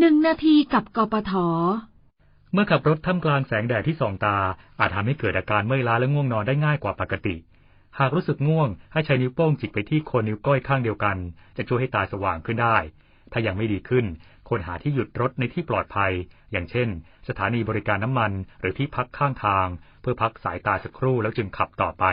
หนึ่งนาทีกับกปท เมื่อขับรถท่ามกลางแสงแดดที่ส่องตา อาจทำให้เกิดอาการเมื่อยล้าและง่วงนอนได้ง่ายกว่าปกติ หากรู้สึกง่วง ให้ใช้นิ้วโป้งจิกไปที่โคนนิ้วก้อยข้างเดียวกัน จะช่วยให้ตาสว่างขึ้นได้ ถ้ายังไม่ดีขึ้นควรหาที่หยุดรถในที่ปลอดภัย อย่างเช่น สถานีบริการน้ำมันหรือที่พักข้างทาง เพื่อพักสายตาสักครู่แล้วจึงขับต่อไป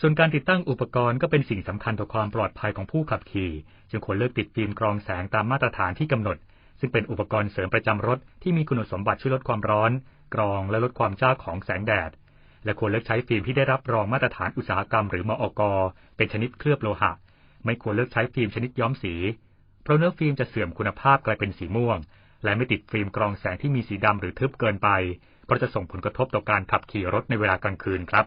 ส่วนการติดตั้งอุปกรณ์ก็เป็นสิ่งสำคัญต่อความปลอดภัยของผู้ขับขี่ จึงควรเลือกติดฟิล์มกรองแสงตามมาตรฐานที่กำหนด ซึ่งเป็นอุปกรณ์เสริมประจำรถที่มีคุณสมบัติช่วยลดความร้อน กรองและลดความจ้าของแสงแดด และควรเลือกใช้ฟิล์มที่ได้รับรองมาตรฐานอุตสาหกรรมหรือมอก เป็นชนิดเคลือบโลหะ ไม่ควรเลือกใช้ฟิล์มชนิดย้อมสี เพราะเนื้อฟิล์มจะเสื่อมคุณภาพกลายเป็นสีม่วง และไม่ติดฟิล์มกรองแสงที่มีสีดำหรือทึบเกินไป เพราะจะส่งผลกระทบต่อการขับขี่รถในเวลากลางคืนครับ